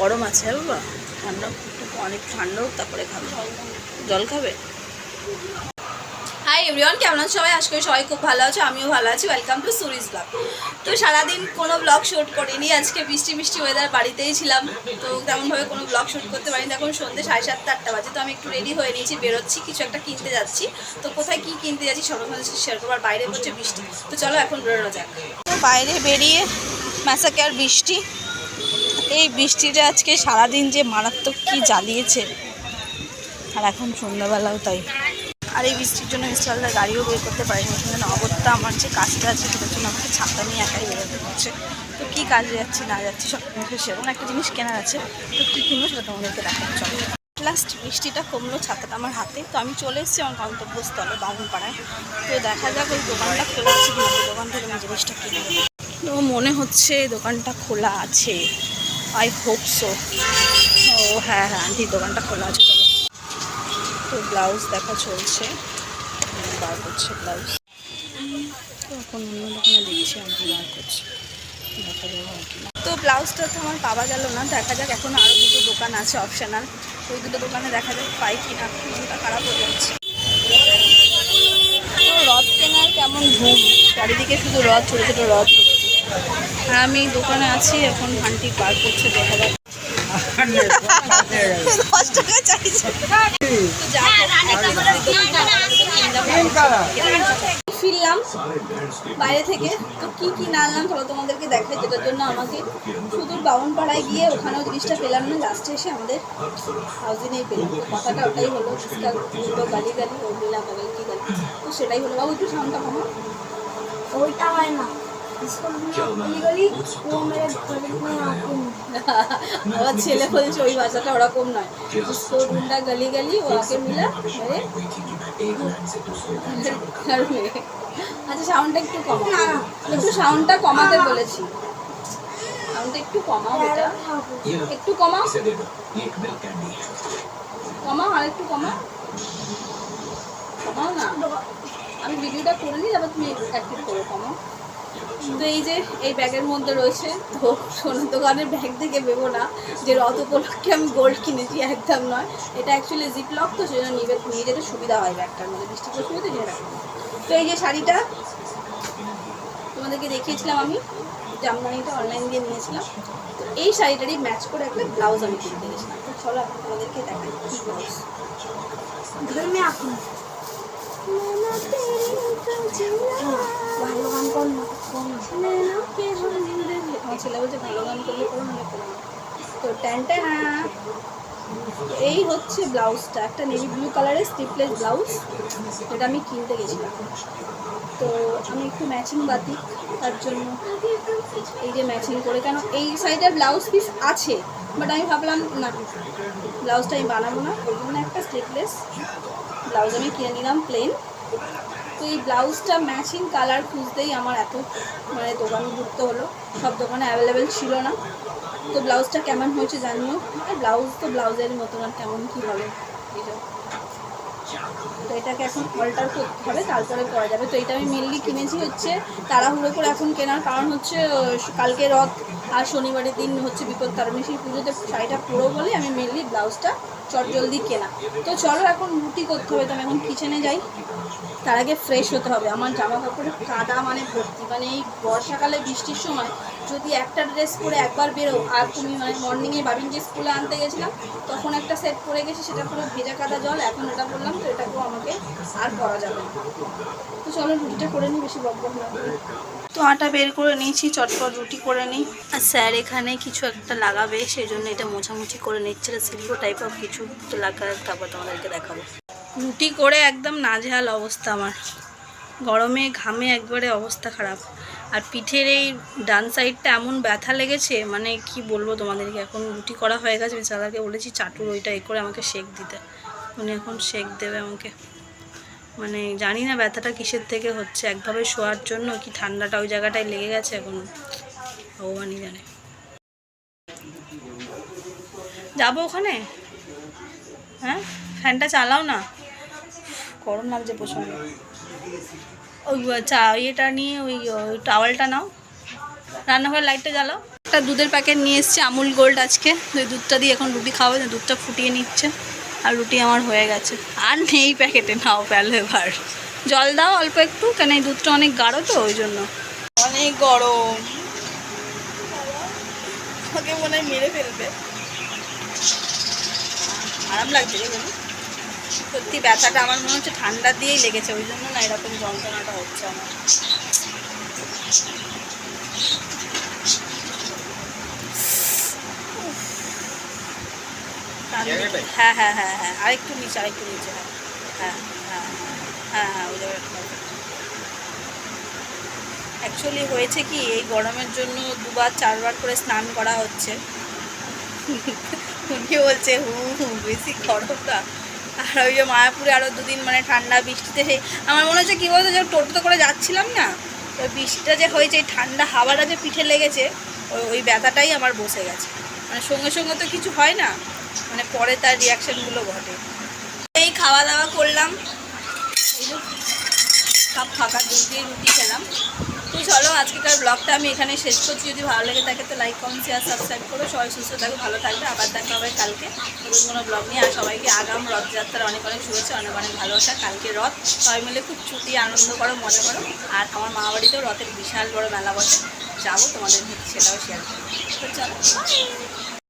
গরম আছে বাবা। ঠান্ডা অনেক ঠান্ডা তারপরে খাবে। জল খাবে? হাই এভরিওয়ান কেমন আছো সবাই? আজকে সবাই খুব ভালো আছো, আমিও ভালো আছি। ওয়েলকাম টু সুরিজ ব্লগ তো সারাদিন কোনো ব্লগ শ্যুট করিনি, আজকে বৃষ্টি বৃষ্টি ওয়েদার বাড়িতেই ছিলাম। তো তেমনভাবে কোনো ব্লগ শ্যুট করতে পারিনি। এখন সন্ধ্যে সাড়ে সাতটা, আটটা বাজে, তো আমি একটু রেডি হয়ে নিয়েছি, বেরোচ্ছি, কিছু একটা কিনতে যাচ্ছি। তো কোথায় কি কিনতে যাচ্ছি সবার সাথে শেয়ার করব, আর বাইরে হচ্ছে বৃষ্টি। তো চলো এখন বেরোনো যাক। তো বাইরে বেরিয়ে ম্যাসাকে আর বৃষ্টি। এই বৃষ্টিটা আজকে সারাদিন যে মারাত্মক কি জ্বালিয়েছে। আর এখন সন্ধ্যাবেলাও তাই। আর এই বৃষ্টির জন্য ইনস্টলটা গাড়িও বের করতে পারিনি, এখানে অগত্যা আমার যে কাজটা আছে সেটার জন্য আমাকে ছাতা নিয়ে একাই বেরোতে হচ্ছে। তো কী কাজে যাচ্ছি, না যাচ্ছি, সব কিছু সেরকম একটা জিনিস কেনার আছে। তো কী কিনবো সেটা তোমাদেরকে দেখাতে চলো। লাস্ট বৃষ্টিটা কমলো ছাতাটা আমার হাতে, তো আমি চলে এসেছি আমার গন্তব্যস্থলে, বামুনপাড়ায়। তো দেখা যাক ওই দোকানটা খোলা আছে কিনা, দোকান থেকে আমি জিনিসটা কিনে তো মনে হচ্ছে দোকানটা খোলা আছে। আই হোপ সো ও হ্যাঁ হ্যাঁ আন্টির দোকানটা খোলা আছে, চলো। তো ব্লাউজ দেখা চলছে। বার করছে ব্লাউজ এখন অন্য দোকানে দেখছি আন্টি বার করছে। তো ব্লাউজটা তো আমার পাওয়া গেল না, দেখা যাক এখন আরও দুটো দোকান আছে অপশনাল ওই দুটো দোকানে দেখা যাক পাই কি না মনটা খারাপ হয়ে যাচ্ছে। তো রথ কেনার কেমন ঘুম চারিদিকে শুধু রথ, ছোটো ছোটো রথ। আর আমি দোকানে আছি এখন আন্টি বার করছে দেখা ফিরলাম বাইরে থেকে। তো কি কি না আনলাম চলো তোমাদেরকে দেখাই যেটার জন্য আমাকে শুধু বাউন পাড়ায় গিয়ে ওখানেও জিনিসটা পেলাম না। লাস্টে এসে আমাদের হাউজিনেই পেলাম। তো কথাটা ওটাই হলো গালি গালি ও মিলা গালি কি গালি। তো সেটাই হলো। বাবু একটু সাউন্ডটা কমা। ওইটা হয় না। আমার ছেলে বলছে ওই ভাষাটা ওরকম নয়। ইসকো গুন্ডা গলি গলি ওকে মিলা আচ্ছা সাউন্ডটা একটু কমা একটু সাউন্ডটা কমাতে বলেছি। সাউন্ডটা একটু কমাও এটা। একটু কমাও। কমাও আর একটু কমাও। কমাও না। আমি ভিডিওটা করে নিই আবার তুমি অ্যাক্টিভ করো কমাও। তো এই যে এই ব্যাগের মধ্যে রয়েছে তো সোনার দোকানের ব্যাগ থেকে ভেবো না যে রথ উপলক্ষে আমি গোল্ড কিনেছি একদম নয় এটা অ্যাকচুয়ালি জিপ লক তো সেজন্য নিয়ে নিয়ে যেতে সুবিধা হয় ব্যাগটার মধ্যে বৃষ্টি পড়ছে তো যেটা তো এই যে শাড়িটা তোমাদেরকে দেখিয়েছিলাম আমি জামদানিটা অনলাইন দিয়ে নিয়েছিলাম তো এই শাড়িটারই ম্যাচ করে একটা ব্লাউজ আমি কিনতে গেছিলাম তো চলো এখন তোমাদেরকে দেখাই কী ব্লাউজ घर में आके ভালো গান কর না কর না। আমার ছেলে বলছে ভালো গান করলে করো না করো তো এই হচ্ছে ব্লাউজটা, একটা নেভি ব্লু কালারের স্লিপলেস ব্লাউজ, যেটা আমি কিনতে গেছিলাম। তো আমি একটু ম্যাচিং বাতি, তার জন্য এই যে ম্যাচিং করে, কেন এই সাইডে ব্লাউজ পিস আছে বাট আমি ভাবলাম, না, ব্লাউজটা আমি বানাবো না একটা স্লিপলেস ব্লাউজ আমি কিনে নিলাম প্লেন তো এই ব্লাউজটা ম্যাচিং কালার খুঁজতেই আমার এত মানে দোকানে ঘুরতে হলো। সব দোকানে অ্যাভেলেবেল ছিল না। তো ব্লাউজটা কেমন হয়েছে জানিও? আর ব্লাউজ তো ব্লাউজের মতন আর কেমন কী হবে? যে। তো এটাকে এখন অল্টার করতে হবে তারপরে করা যাবে। তো এটা আমি মেনলি কিনেছি হচ্ছে তাড়াহুড়ো করে এখন কেনার কারণ হচ্ছে কালকে রথ আর শনিবারের দিন হচ্ছে বিপদ তারণী সেই পুজোতে শাড়িটা পুরো বলে আমি মেনলি ব্লাউজটা চট জলদি কেনা। তো চলো এখন রুটি করতে হবে, তো আমি এখন কিচেনে যাই। তার আগে ফ্রেশ হতে হবে, আমার জামা কাপড়ে কাদা মানে ভর্তি মানে এই বর্ষাকালে বৃষ্টির সময় যদি একটা ড্রেস পরে একবার বেরো, আর তুমি মানে মর্নিংয়ে বাবিন যে স্কুলে আনতে গেছিলাম, তখন একটা সেট পরে গেছি, সেটা পুরো ভেজা কাদা জল, এখন ওটা বললাম তো, এটাকেও আমাকে আর পরা যাবে তো চলো, রুটিটা করে নিই, বেশি বক না। তো আটা বের করে নিয়েছি, চটপট রুটি করে নিই। আর স্যার এখানে কিছু একটা লাগাবে, সেই জন্য এটা মোছামুছি করে নিচ্ছে। সিল্কো টাইপ অফ কিছু তো লাগাবে তারপর তোমাদেরকে দেখাবো। রুটি করে একদম নাজেহাল অবস্থা আমার। গরমে, ঘামে একবারে অবস্থা খারাপ। আর পিঠের এই ডান সাইডটা এমন ব্যথা লেগেছে মানে কি বলব তোমাদেরকে, এখন রুটি করা হয়ে গেছে বেচারাকে বলেছি, চাটুর ওইটা এ করে আমাকে শেক দিতে। উনি এখন শেক দেবে আমাকে। মানে জানি না ব্যথাটা কিসের থেকে হচ্ছে, একভাবে শোয়ার জন্য কি ঠান্ডাটা ওই জায়গাটায় লেগে গেছে এখন? ভগবানই জানে। যাব ওখানে? হ্যাঁ? ফ্যানটা চালাও না? গরম লাগছে প্রচণ্ড। ওই চা, ইয়েটা নিয়ে ওই টাওয়ালটা নাও। রান্নাঘরের লাইটটা জ্বালাও। একটা দুধের প্যাকেট নিয়ে এসছে, আমুল গোল্ড আজকে। ওই দুধটা দিয়ে এখন রুটি খাওয়াবে দুধটা ফুটিয়ে নিচ্ছে। আর রুটি আমার হয়ে গেছে। আর নেই প্যাকেটে, নাও প্যালো এবার। জল দাও অল্প একটু, কেন এই দুধটা অনেক গাঢ় তো, ওই জন্য। অনেক গরম। আমাকে মনে হয় মেরে ফেলবে। আরাম লাগছে সত্যি ব্যথাটা আমার মনে হচ্ছে ঠান্ডা দিয়েই লেগেছে, ওই জন্য না এরকম যন্ত্রণাটা হচ্ছে আমার। হ্যাঁ হ্যাঁ হ্যাঁ হ্যাঁ আরেকটু নিচে আরেকটু নিচে হ্যাঁ হ্যাঁ হ্যাঁ হ্যাঁ হ্যাঁ ওই জায়গাটা অ্যাকচুয়ালি হয়েছে কি এই গরমের জন্য দুবার চারবার করে স্নান করা হচ্ছে। উনি বলছে হু হু বেশি গরমটা আর ওই যে মায়াপুরে আরও দুদিন মানে ঠান্ডা বৃষ্টিতে সেই আমার মনে হচ্ছে কী বলতো যে টোটোতে করে যাচ্ছিলাম না ওই বৃষ্টিটা যে হয়েছে এই ঠান্ডা হাওয়াটা যে পিঠে লেগেছে ওই ব্যথাটাই আমার বসে গেছে। মানে সঙ্গে সঙ্গে তো কিছু হয় না মানে পরে তার রিয়াকশানগুলো ঘটে। এই খাওয়া দাওয়া করলাম কাপ ফাঁকা দুধ দিয়ে রুটি খেলাম। তো চলো, আজকেকার ব্লগটা আমি এখানে শেষ করছি। যদি ভালো লেগে থাকে তো লাইক কমেন্ট শেয়ার সাবস্ক্রাইব করো। সবাই সুস্থ থাকো, ভালো থাকবে। আবার দেখা হবে কালকে নতুন কোনো ব্লগ নিয়ে। আর সবাইকে আগাম রথযাত্রার অনেক অনেক শুভেচ্ছা, অনেক অনেক ভালোবাসা। কালকে রথ, সবাই মিলে খুব ছুটি, আনন্দ করো, মজা করো। আর আমার মা বাড়িতেও রথের বিশাল বড় মেলা বসে। যাব তোমাদের সেটাও শেয়ার করব। তো চলো.